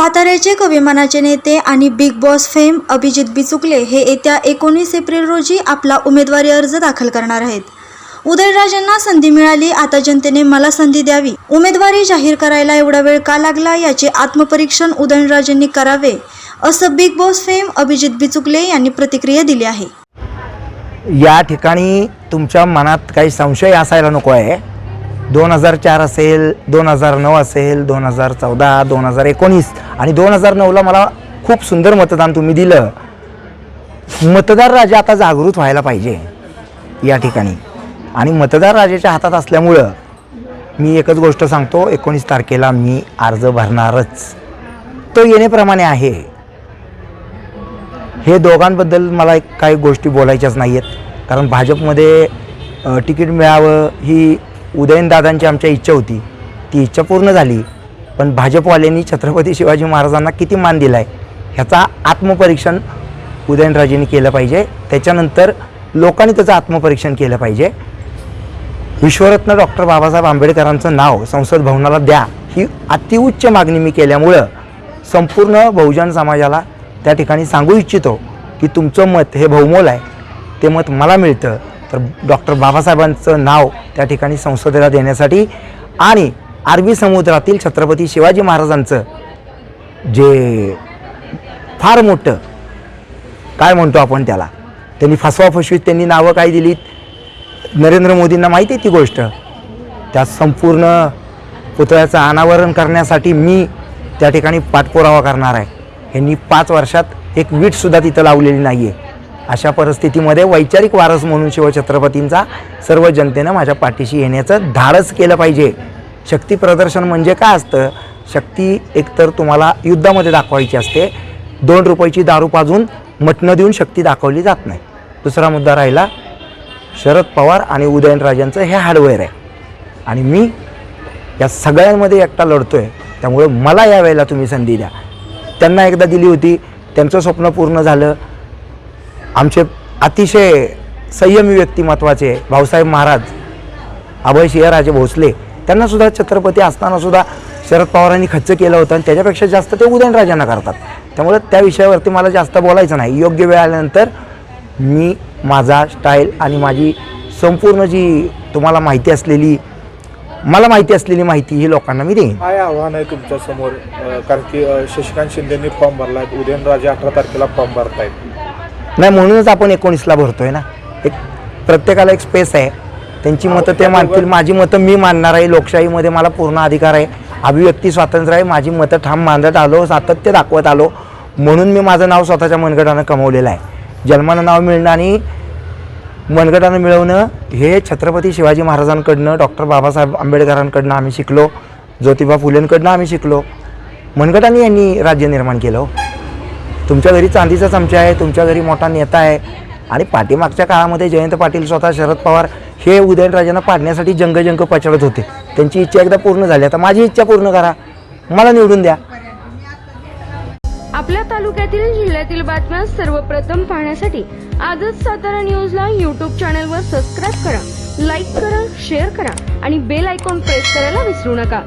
साताऱ्याचे कविमानाचे नेते आणि Bigg Boss fame Abhijit Bichukale हे येत्या एकोणीस एप्रिल रोजी आपला उमेदवारी अर्ज दाखल करणार आहेत. उदयराजांना संधी मिळाली आता जनतेने मला संधी द्यावी. उमेदवारी जाहीर करायला एवढा वेळ का लागला याचे आत्मपरीक्षण उदयनराजांनी करावे असं Bigg Boss fame Abhijit Bichukale यांनी प्रतिक्रिया दिली आहे. या ठिकाणी तुमच्या मनात काही संशय असायला नको आहे. दोन हजार चार असेल दोन हजार नऊ असेल दोन हजार चौदा दोन हजार एकोणीस आणि दोन हजार नऊला मला खूप सुंदर मतदान तुम्ही दिलं. मतदार राजा आता जागृत व्हायला पाहिजे या ठिकाणी. आणि मतदार राजाच्या हातात असल्यामुळं मी एकच गोष्ट सांगतो एकोणीस तारखेला मी अर्ज भरणारच. तो येण्याप्रमाणे आहे. हे दोघांबद्दल मला एक काही गोष्टी बोलायच्याच नाही आहेत कारण भाजपमध्ये तिकीट मिळावं ही उदयनदादांची आमच्या इच्छा होती. ती इच्छा पूर्ण झाली. पण भाजपवाल्यांनी छत्रपती शिवाजी महाराजांना किती मान दिला आहे ह्याचा आत्मपरीक्षण उदयनराजेंनी केलं पाहिजे. त्याच्यानंतर लोकांनी त्याचं आत्मपरीक्षण केलं पाहिजे. विश्वरत्न डॉक्टर बाबासाहेब आंबेडकरांचं नाव संसद भवनाला द्या ही अतिउच्च मागणी मी केल्यामुळं संपूर्ण बहुजन समाजाला त्या ठिकाणी सांगू इच्छितो की तुमचं मत हे बहुमोल आहे. ते मत मला मिळतं. तर डॉक्टर बाबासाहेबांचं नाव त्या ठिकाणी संसदेला देण्यासाठी आणि अरबी समुद्रातील छत्रपती शिवाजी महाराजांचं जे फार मोठं काय म्हणतो आपण त्याला? त्यांनी फसवा फसवीत त्यांनी नावं काय दिलीत? नरेंद्र मोदींना माहिती आहे ती गोष्ट. त्या संपूर्ण पुतळ्याचं अनावरण करण्यासाठी मी त्या ठिकाणी पाठपुरावा करणार आहे. ह्यांनी पाच वर्षात एक वीटसुद्धा तिथं लावलेली नाही आहे अशा परिस्थितीमध्ये वैचारिक वारस म्हणून शिवछत्रपतींचा सर्व जनतेनं माझ्या पाठीशी येण्याचं धाडस केलं पाहिजे. शक्ती प्रदर्शन म्हणजे काय असतं? शक्ती एकतर तुम्हाला युद्धामध्ये दाखवायची असते. दोन रुपयाची दारू पाजून मटणं देऊन शक्ती दाखवली जात नाही. दुसरा मुद्दा राहिला शरद पवार आणि उदयनराजांचं हे हार्डवेअर आहे. आणि मी या सगळ्यांमध्ये एकटा लढतो आहे त्यामुळं मला या वेळेला तुम्ही संधी द्या. त्यांना एकदा दिली होती त्यांचं स्वप्न पूर्ण झालं. आमचे अतिशय संयमी व्यक्तिमत्वाचे भाऊसाहेब महाराज अभय सिंहराजे भोसले त्यांनासुद्धा छत्रपती असतानासुद्धा शरद पवारांनी खर्च केलं होतं आणि त्याच्यापेक्षा जास्त ते उदयनराजांना करतात. त्यामुळे त्या विषयावरती मला जास्त बोलायचं नाही. योग्य वेळ आल्यानंतर मी माझा स्टाईल आणि माझी संपूर्ण जी तुम्हाला माहिती असलेली मला माहिती असलेली माहिती ही लोकांना मी देईन. काय आव्हान आहे तुमच्यासमोर? कारण की शशिकांत शिंदेनी फॉर्म भरला आहे उदयनराजे अठरा तारखेला फॉर्म भरतायत. नाही म्हणूनच आपण एकोणीसला भरतोय ना. एक प्रत्येकाला एक स्पेस आहे. त्यांची मतं ते मानतील माझी मतं मी मानणार आहे. लोकशाहीमध्ये मला पूर्ण अधिकार आहे. अभिव्यक्ती स्वातंत्र्य आहे. माझी मतं ठाम मानत आलो सातत्य दाखवत आलो. म्हणून मी माझं नाव स्वतःच्या मनगटानं कमवलेलं आहे. जन्मानं नाव मिळणं आणि मनगटानं मिळवणं हे छत्रपती शिवाजी महाराजांकडनं डॉक्टर बाबासाहेब आंबेडकरांकडनं आम्ही शिकलो. ज्योतिबा फुलेंकडनं आम्ही शिकलो. मनगटाने यांनी राज्य निर्माण केलं हो. तुमच्या घरी चांदीचा चमचा आहे तुमच्या घरी मोठा नेता आहे. आणि पाठीमागच्या काळामध्ये जयंत पाटील स्वतः शरद पवार हे उदयनराजांना पाडण्यासाठी जंगजंग पचडत होते. त्यांची इच्छा एकदा पूर्ण झाली. आता माझी इच्छा पूर्ण करा. मला निवडून द्या. आपल्या तालुक्यातील जिल्ह्यातील बातम्या सर्वप्रथम पाहण्यासाठी आजच सातारा न्यूजला यूट्यूब चॅनलवर सबस्क्राईब करा लाईक करा शेअर करा आणि बेल आयकॉन प्रेस करायला विसरू नका.